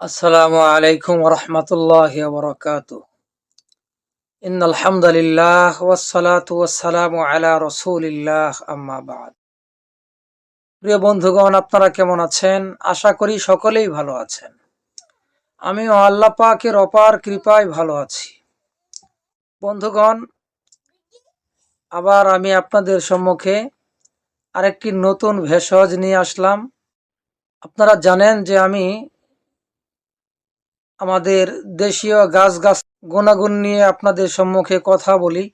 আসসালামু আলাইকুম রহমতুল্লাহ বরকাত ইন আলহামদুলিল্লাহ ওয়াসালাত ওয়াসালাম আলা রসুলিল্লাহ আম্মাবাদ প্রিয় বন্ধুগণ, আপনারা কেমন আছেন? আশা করি সকলেই ভালো আছেন। আমি আল্লাহ পাকের অপার কৃপায় ভালো আছি। বন্ধুগণ, আবার আমি আপনাদের সম্মুখে আরেকটি নতুন ভেষজ নিয়ে আসলাম। আপনারা জানেন যে আমি আমাদের দেশীয় গাছ গাছ গুণাগুণ নিয়ে আপনাদের সম্মুখে কথা বলি।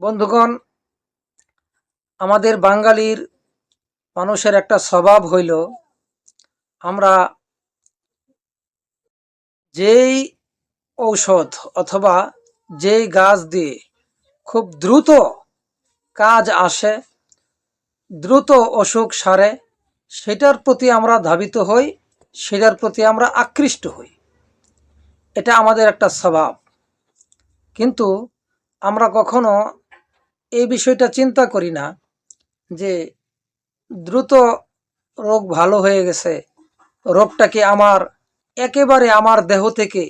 বন্ধুগণ, আমাদের বাঙালির মানুষের একটা স্বভাব হইল, আমরা যেই ঔষধ অথবা যেই গাছ দিয়ে খুব দ্রুত কাজ আসে, দ্রুত অসুখ সারে, সেটার প্রতি আমরা ধাবিত হই, সেটার প্রতি আমরা আকৃষ্ট হই। এটা আমাদের একটা স্বভাব। কিন্তু আমরা কখনো এই বিষয়টা চিন্তা করি না যে দ্রুত রোগ ভালো হয়ে গেছে রোগটাকে আমার, একেবারে আমার দেহ থেকে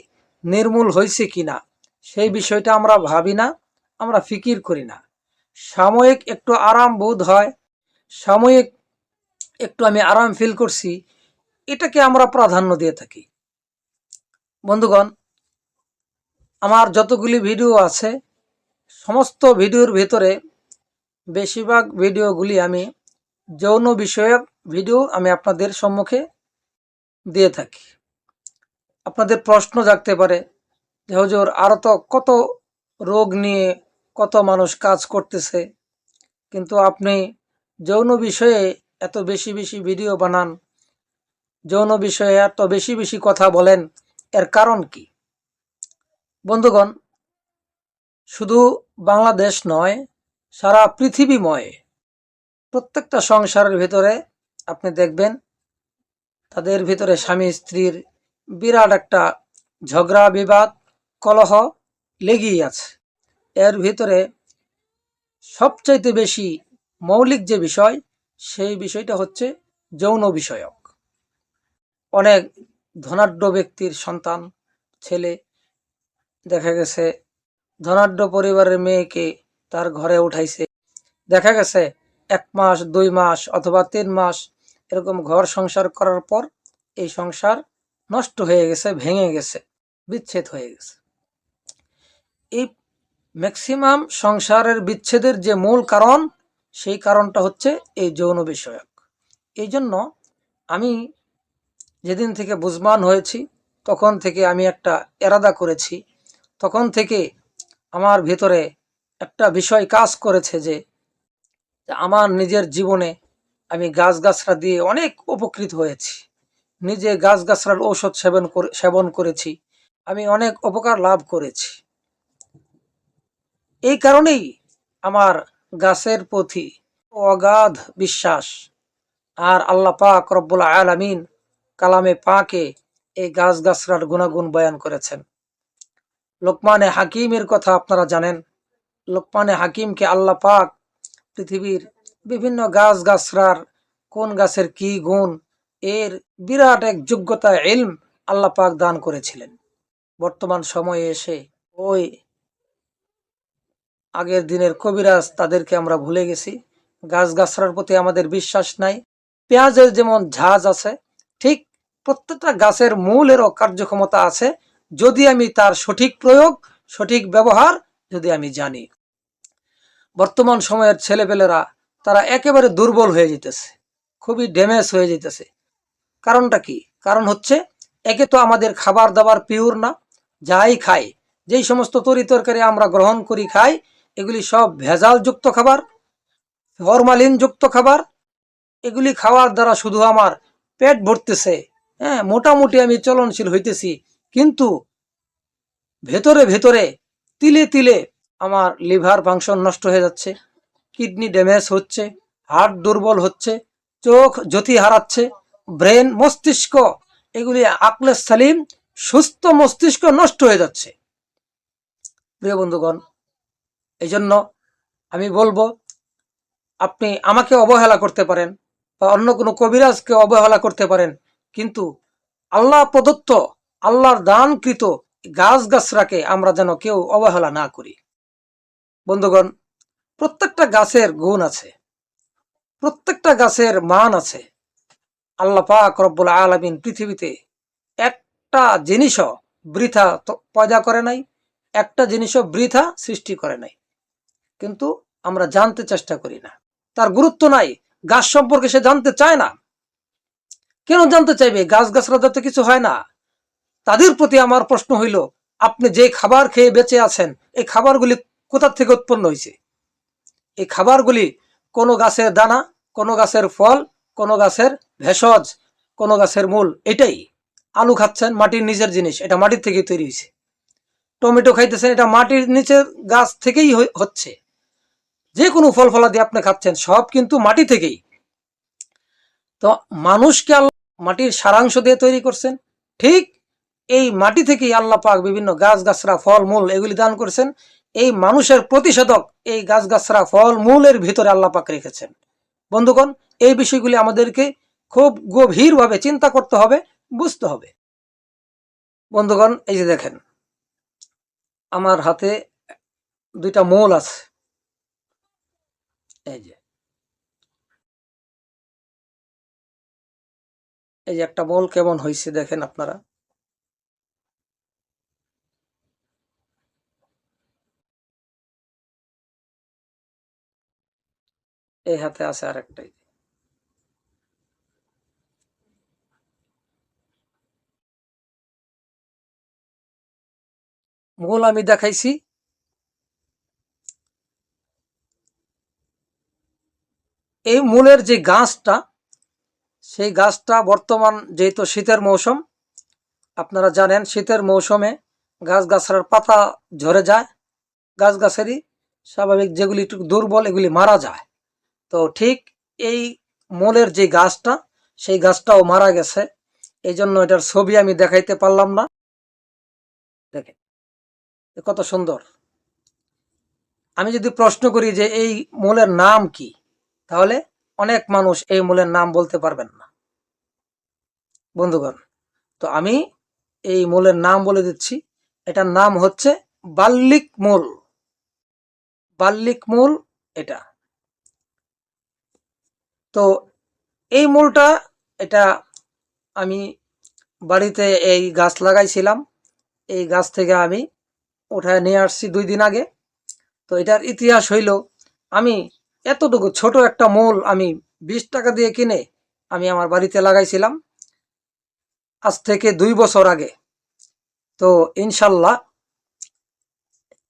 নির্মূল হয়েছে কি না, সেই বিষয়টা আমরা ভাবি না, আমরা ফিকির করি না। সাময়িক একটু আরাম বোধ হয়, সাময়িক একটু আমি আরাম ফিল করছি, এটাকে আমরা প্রাধান্য দিয়ে থাকি। বন্ধুগণ আমার যতগুলি ভিডিও আছে, সমস্ত ভিডিওর ভিতরে বেশিরভাগ ভিডিওগুলি আমি যৌন বিষয়ক ভিডিও আমি আপনাদের সম্মুখে দিয়ে থাকি। আপনাদের প্রশ্ন জাগতে পারে যে, হুজুর আরও তো কত রোগ নিয়ে কত মানুষ কাজ করতেছে। কিন্তু আপনি যৌন বিষয়ে এত বেশি বেশি ভিডিও বানান, যৌন বিষয়ে এত বেশি বেশি কথা বলেন, এর কারণ কি? বন্ধুগণ, শুধু বাংলাদেশ নয়, সারা পৃথিবীময় প্রত্যেকটা সংসারের ভিতরে আপনি দেখবেন, তাদের ভিতরে স্বামী স্ত্রীর বিরাট একটা ঝগড়া, বিবাদ, কলহ লেগেই আছে। এর ভিতরে সবচাইতে বেশি মৌলিক যে বিষয়, সেই বিষয়টা হচ্ছে যৌন বিষয়ক। অনেক ধনাঢ্য ব্যক্তির সন্তান, ছেলে দেখা গেছে, ধনাঢ্য পরিবারের মেয়েকে তার ঘরে উঠাইছে। দেখা গেছে, এক মাস, দুই মাস অথবা তিন মাস এরকম ঘর সংসার করার পর এই সংসার নষ্ট হয়ে গেছে, ভেঙে গেছে, বিচ্ছেদ হয়ে গেছে। এই ম্যাক্সিমাম সংসারের বিচ্ছেদের যে মূল কারণ, সেই কারণটা হচ্ছে এই যৌন বিষয়ক। এই জন্য আমি যেদিন থেকে বুঝমান হয়েছি, তখন থেকে আমি একটা এরাদা করেছি তখন থেকে আমার ভিতরে একটা বিষয় কাজ করেছে যে আমার নিজের জীবনে আমি গাছগাছরা দিয়ে অনেক উপকৃত হয়েছি। নিজে গাছগাছরার ঔষধ সেবন করে, সেবন করেছি। আমি অনেক উপকার লাভ করেছি। এই কারণেই আমার গাছের প্রতি অগাধ বিশ্বাস। আর আল্লাহ পাক রব্বুল আলামিন কালামে পাকে এই গাছ গাছরার গুণাগুণ বয়ান করেছেন। লোকমানে হাকিমের কথা আপনারা জানেন। লোকমানে হাকিমকে আল্লাহ পাক পৃথিবীর বিভিন্ন গাছ গাছরার কোন গাছের কি গুণ, এর বিরাট এক যোগ্যতা এলম আল্লাহ পাক দান করেছিলেন। বর্তমান সময়ে এসে ওই আগের দিনের কবিরাজ তাদেরকে আমরা ভুলে গেছি। গাছ গাছরার প্রতি আমাদের বিশ্বাস নাই। পেঁয়াজের যেমন ঝাঁজ আছে, ঠিক প্রত্যেকটা গাছের মূলেরও কার্যক্ষমতা আছে। যদি আমি তার সঠিক প্রয়োগ, সঠিক ব্যবহার যদি আমি জানি। বর্তমান সময়ের ছেলেপেলেরা, তারা একেবারে দুর্বল হয়ে যেতেছে, খুবই ড্যামেজ হয়ে যেতেছে। কারণটা কি? কারণ হচ্ছে, একে তো আমাদের খাবার দাবার পিওর না, যাই খাই, যেই সমস্ত তরি তরকারি আমরা গ্রহণ করি, খাই, এগুলি সব ভেজাল যুক্ত খাবার ফরমালিন যুক্ত খাবার, এগুলি খাওয়ার দ্বারা শুধু আমার পেট ভরতেছে। হ্যাঁ মোটামুটি আমি চলনশীল হইতেছি কিন্তু ভেতরে ভেতরে তিলে তিলে আমার লিভার ফাংশন নষ্ট হয়ে যাচ্ছে, কিডনি ড্যামেজ হচ্ছে, হার্ট দুর্বল হচ্ছে, চোখ জ্যোতি হারাচ্ছে, ব্রেন মস্তিষ্ক এগুলি আকলে সালিম, সুস্থ মস্তিষ্ক নষ্ট হয়ে যাচ্ছে। প্রিয় বন্ধুগণ এই জন্য আমি বলব, আপনি আমাকে অবহেলা করতে পারেন বা অন্য কোনো কবিরাজকে অবহেলা করতে পারেন, কিন্তু আল্লাহ প্রদত্ত আল্লাহর দানকৃত গাছ গাছরাকে আমরা যেন কেউ অবহেলা না করি। বন্ধুগণ, প্রত্যেকটা গাছের গুণ আছে, প্রত্যেকটা গাছের মান আছে। আল্লাহ পাক রব্বুল আলমিন পৃথিবীতে একটা জিনিসও বৃথা পয়দা করে নাই, একটা জিনিসও বৃথা সৃষ্টি করে নাই। কিন্তু আমরা জানতে চেষ্টা করি না। তার গুরুত্ব নাই, গাছ সম্পর্কে সে জানতে চায় না। কেন জানতে চাইবে? গাছ গাছরা যাতে কিছু হয় না। তাদের প্রতি আমার প্রশ্ন হইল, আপনি যে খাবার খেয়ে বেঁচে আছেন, এই খাবারগুলি কোথা থেকে উৎপন্ন হয়েছে এই খাবারগুলি কোনো গাছের দানা, কোনো গাছের ফল, কোনো গাছের ভেষজ, কোনো গাছের মূল, এটাই। আলু খাচ্ছেন, মাটির নিচের জিনিস, এটা মাটির থেকেই তৈরি হয়েছে টমেটো খাইতেছেন, এটা মাটির নিচের গাছ থেকেই হচ্ছে। যে কোনো ফল ফলাদি আপনি খাচ্ছেন, সব কিন্তু মাটি থেকেই। তো মানুষকে মাটির সারাংশ দিয়ে তৈরি করছেন, ঠিক এই মাটি থেকেই আল্লাহ পাক বিভিন্ন গাছ গাছরা ফল মূল এগুলি দান করেছেন। এই মানুষের প্রতিষেধক এই গাছ গাছরা ফল মূলের ভিতরে আল্লাহ পাক রেখেছেন। বন্ধুগণ, এই বিষয়গুলি আমাদেরকে খুব গভীরভাবে চিন্তা করতে হবে, বুঝতে হবে। বন্ধুগণ, এই যে দেখেন, আমার হাতে দুইটা মূল আছে। এই যে এই যে একটা মূল কেমন হয়েছে দেখেন আপনারা। এই হাতে আছে আরেকটাই। মূল আমি দেখাইছি। এই মূলের যে গাছটা, সেই গাছটা বর্তমান যেহেতু শীতের মৌসুম, আপনারা জানেন শীতের মৌসুমে গাছ গাছড়ার পাতা ঝরে যায় গাছ গাছেরই স্বাভাবিক যেগুলি একটু দুর্বল, এগুলি মারা যায়। তো ঠিক এই মূলের যে গাছটা, সেই গাছটাও মারা গেছে। এই জন্য এটার ছবি আমি দেখাইতে পারলাম না। দেখেন কত সুন্দর। আমি যদি প্রশ্ন করি যে এই মূলের নাম কি, তাহলে অনেক মানুষ এই মূলের নাম বলতে পারবেন না। বন্ধুগণ, তো আমি এই মূলের নাম বলে দিচ্ছি। এটার নাম হচ্ছে বাল্লিক মূল। বাল্লিক মূল এটা। তো এই মূলটা এটা আমি বাড়িতে এই গাছ লাগাইছিলাম। এই গাছ থেকে আমি উঠায় নিয়ে আসছি দুই দিন আগে। তো এটার ইতিহাস হইল, আমি এতটুকু ছোট একটা মূল আমি বিশ টাকা দিয়ে কিনে আমি আমার বাড়িতে লাগাইছিলাম আজ থেকে দুই বছর আগে। তো ইনশাল্লাহ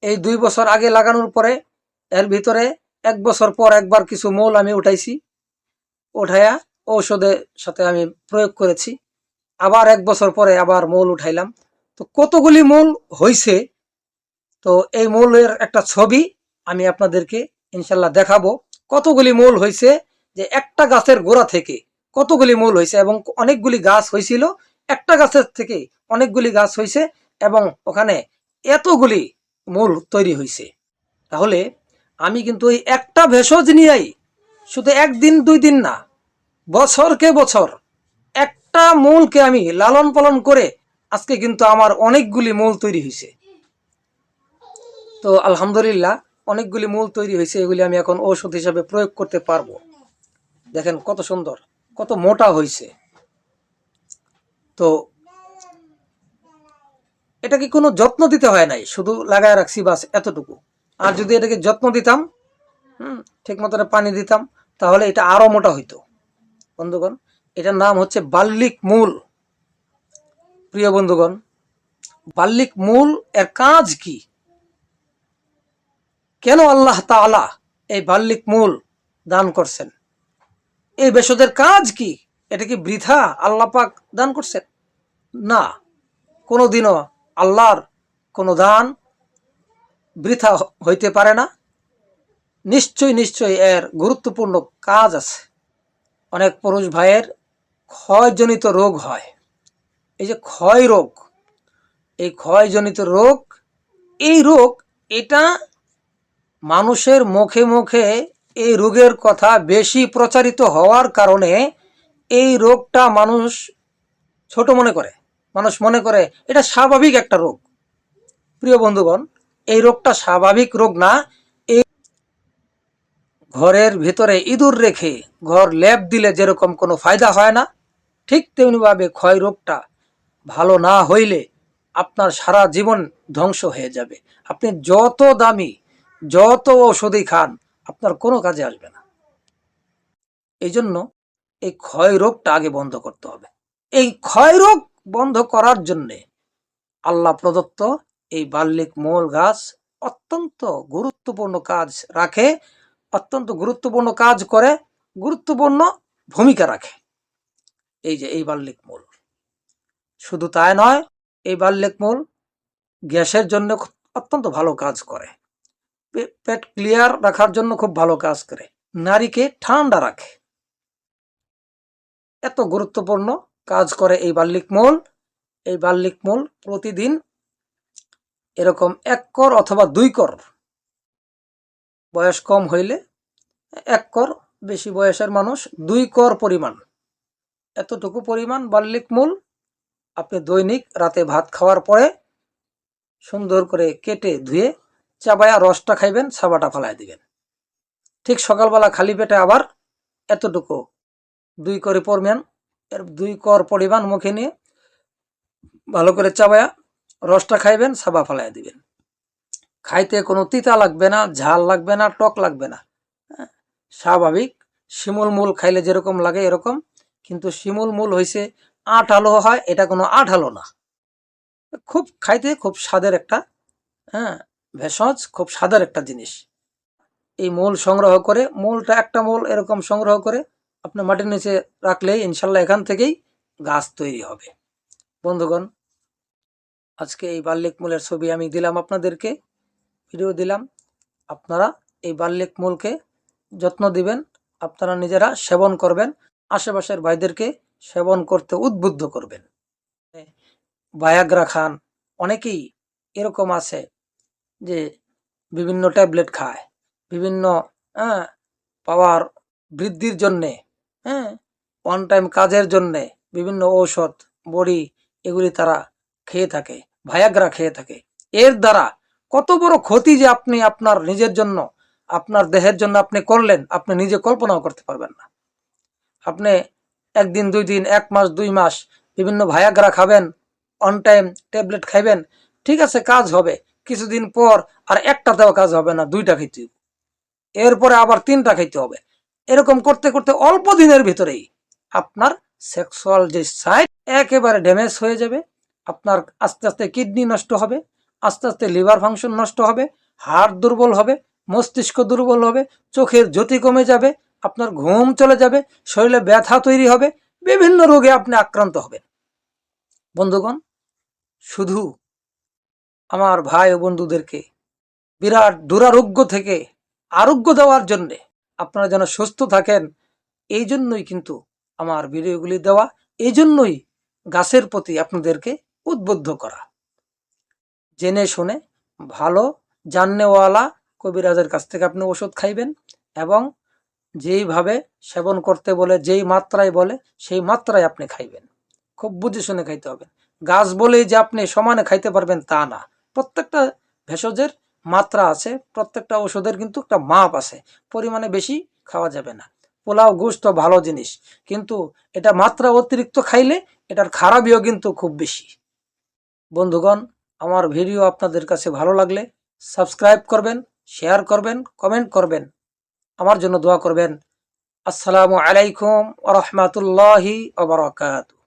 এই দুই বছর আগে লাগানোর পরে এর ভিতরে এক বছর পর একবার কিছু মূল আমি উঠাইছি। উঠাইয়া ঔষধের সাথে আমি প্রয়োগ করেছি। আবার এক বছর পরে আবার মূল উঠাইলাম। তো কতগুলি মূল হইছে? তো এই মূলের একটা ছবি আমি আপনাদেরকে ইনশাল্লাহ দেখাবো। কতগুলি মূল হয়েছে যে একটা গাছের গোড়া থেকে কতগুলি মূল হয়েছে এবং অনেকগুলি গাছ হয়েছিল একটা গাছের থেকে অনেকগুলি গাছ হয়েছে এবং ওখানে এতগুলি মূল তৈরি হয়েছে তাহলে আমি কিন্তু ওই একটা ভেষজ নিয়েই শুধু একদিন দুই দিন না বছরকে বছর একটা মূলকে আমি লালন পালন করে আজকে কিন্তু আমার অনেকগুলি মূল তৈরি হয়েছে। তো আলহামদুলিল্লাহ অনেকগুলি মূল তৈরি হয়েছে, এগুলি আমি এখন ঔষধ হিসাবে প্রয়োগ করতে পারব। দেখেন কত সুন্দর, কত মোটা হয়েছে। তো এটাকে কোনো যত্ন দিতে হয় নাই, শুধু লাগায় রাখছি বাস এতটুকু। আর যদি এটাকে যত্ন দিতাম, হুম ঠিক মতন পানি দিতাম, তাহলে এটা আরও মোটা হইতো। বন্ধুগণ, এটার নাম হচ্ছে বাল্লিক মূল। প্রিয় বন্ধুগণ, বাল্লিক মূল এর কাজ কি? কেন আল্লাহ তাআলা এই বাল্লিক মূল দান করছেন? এই বেশদের কাজ কি? এটা কি বৃথা আল্লাহ পাক দান করছেন? না, কোনোদিনও আল্লাহর কোনো দান বৃথা হইতে পারে না। নিশ্চয় নিশ্চয় এর গুরুত্বপূর্ণ কাজ আছে। অনেক পুরুষ ভাইয়ের ক্ষয়জনিত রোগ হয়। এই যে ক্ষয় রোগ, এই ক্ষয়জনিত রোগ, এই রোগ, এটা মানুষের মুখে মুখে এই রোগের কথা বেশি প্রচারিত হওয়ার কারণে এই রোগটা মানুষ ছোট মনে করে। মানুষ মনে করে, এটা স্বাভাবিক একটা রোগ। প্রিয় বন্ধুগণ, এই রোগটা স্বাভাবিক রোগ না ঘরের ভিতরে ইঁদুর রেখে ঘর লেপ দিলে যেরকম কোনো ফায়দা হয় না, ঠিক তেমনিভাবে ক্ষয় রোগটা ভালো না হইলে আপনার সারা জীবন ধ্বংস হয়ে যাবে। আপনি যত দামি, যত ঔষধি খান, আপনার কোনো কাজে আসবে না। এই জন্য এই ক্ষয় রোগটা আগে বন্ধ করতে হবে। এই ক্ষয় রোগ বন্ধ করার জন্যে আল্লাহ প্রদত্ত এই বাল্লিক মূল গাছ অত্যন্ত গুরুত্বপূর্ণ কাজ রাখে। অত্যন্ত গুরুত্বপূর্ণ কাজ করে, গুরুত্বপূর্ণ ভূমিকা রাখে। এই যে, এই বাল্লিক মূল। শুধু তাই নয়, এই বাল্লিক মূল গ্যাসের জন্য অত্যন্ত ভালো কাজ করে। পেট ক্লিয়ার রাখার জন্য খুব ভালো কাজ করে। নারীকে ঠান্ডা রাখে। এত গুরুত্বপূর্ণ কাজ করে এই বাল্লিক মূল। এই বাল্লিক মূল প্রতিদিন এরকম এক কর অথবা দুই কর বয়স কম হইলে এক কর বেশি বয়সের মানুষ দুই কর পরিমাণ। এতটুকু পরিমাণ বাল্লিক মূল আপনি দৈনিক রাতে ভাত খাওয়ার পরে সুন্দর করে কেটে ধুয়ে চাবায়া রসটা খাইবেন সাবাটা ফেলায় দিবেন। ঠিক সকালবেলা খালি পেটে আবার এতটুকু দুই করে পরিমাণ, এর দুই কর পরিমাণ মুখে নিয়ে ভালো করে চাবায়া রসটা খাইবেন সাবা ফেলায় দিবেন। খাইতে কোনো তিতা লাগবে না ঝাল লাগবে না টক লাগবে না। হ্যাঁ, স্বাভাবিক শিমুল মূল খাইলে যেরকম লাগে এরকম কিন্তু শিমুল মূল হয়েছে আঠালো হয় এটা কোনো আঠালো না। খুব খাইতে খুব স্বাদের একটা হ্যাঁ ভেষজ খুব স্বাদের একটা জিনিস। এই মূল সংগ্রহ করে মূলটা একটা মূল এরকম সংগ্রহ করে আপনি মাটির নিচে রাখলেই ইনশাল্লাহ এখান থেকেই গাছ তৈরি হবে। বন্ধুগণ আজকে এই বাল্লিক মূলের ছবি আমি দিলাম আপনাদেরকে। ভিডিও দিলাম। আপনারা এই বাল্লিক মূলকে যত্ন দিবেন, আপনারা নিজেরা সেবন করবেন, আশেপাশের ভাইদেরকে সেবন করতে উদ্বুদ্ধ করবেন। বায়াগ্রা খান, অনেকেই এরকম আছে যে বিভিন্ন ট্যাবলেট খায়, বিভিন্ন হ্যাঁ পাওয়ার বৃদ্ধির জন্যে হ্যাঁ ওয়ান টাইম কাজের জন্যে বিভিন্ন ঔষধ, বড়ি এগুলি তারা খেয়ে থাকে, ভায়াগ্রা খেয়ে থাকে। এর দ্বারা কত বড় ক্ষতি যে আপনি আপনার নিজের জন্য, আপনার দেহের জন্য আপনি করলেন, আপনি নিজে কল্পনাও করতে পারবেন না। আপনি একদিন, দুই দিন, এক মাস, দুই মাস বিভিন্ন ভায়াগ্রা খাবেন অন টাইম ট্যাবলেট খাইবেন, ঠিক আছে, কাজ হবে। কিছুদিন পর আর একটাতেও কাজ হবে না, দুইটা হবে। এরপরে আবার তিনটা খেতে হবে। এরকম করতে করতে অল্প দিনের ভিতরেই আপনার সেক্সুয়াল যে সাইড একেবারে ড্যামেজ হয়ে যাবে, আপনার আস্তে আস্তে কিডনি নষ্ট হবে আস্তে আস্তে লিভার ফাংশন নষ্ট হবে হার্ট দুর্বল হবে, মস্তিষ্ক দুর্বল হবে, চোখের জ্যোতি কমে যাবে, আপনার ঘুম চলে যাবে, শরীরে ব্যথা তৈরি হবে, বিভিন্ন রোগে আপনি আক্রান্ত হবেন। বন্ধুগণ, শুধু আমার ভাই ও বন্ধুদেরকে বিরাট দুরারোগ্য থেকে আরোগ্য দেওয়ার জন্যে আপনারা যেন সুস্থ থাকেন, এই জন্যই কিন্তু আমার ভিডিওগুলি দেওয়া, এই জন্যই গাছের প্রতি আপনাদেরকে উদ্বুদ্ধ করা। জেনে শুনে ভালো জাননেওয়ালা কবিরাজের কাছ থেকে আপনি ওষুধ খাইবেন এবং যেইভাবে সেবন করতে বলে, যেই মাত্রায় বলে, সেই মাত্রায় আপনি খাইবেন। খুব বুঝে শুনে খাইতে হবে। গাছ বলেই যে আপনি সমানে খাইতে পারবেন তা না। প্রত্যেকটা ভেষজের মাত্রা আছে, প্রত্যেকটা ওষুধের কিন্তু একটা মাপ আছে। পরিমাণে বেশি খাওয়া যাবে না। পোলাও গোস্ত ভালো জিনিস, কিন্তু এটা মাত্রা অতিরিক্ত খাইলে এটার খারাপিও কিন্তু খুব বেশি। বন্ধুগণ আমার ভিডিও আপনাদের কাছে ভালো লাগলে সাবস্ক্রাইব করবেন, শেয়ার করবেন, কমেন্ট করবেন। আমার জন্য দোয়া করবেন। আসসালামু আলাইকুম ওরহমতুল্লাহি ওবরাকাতু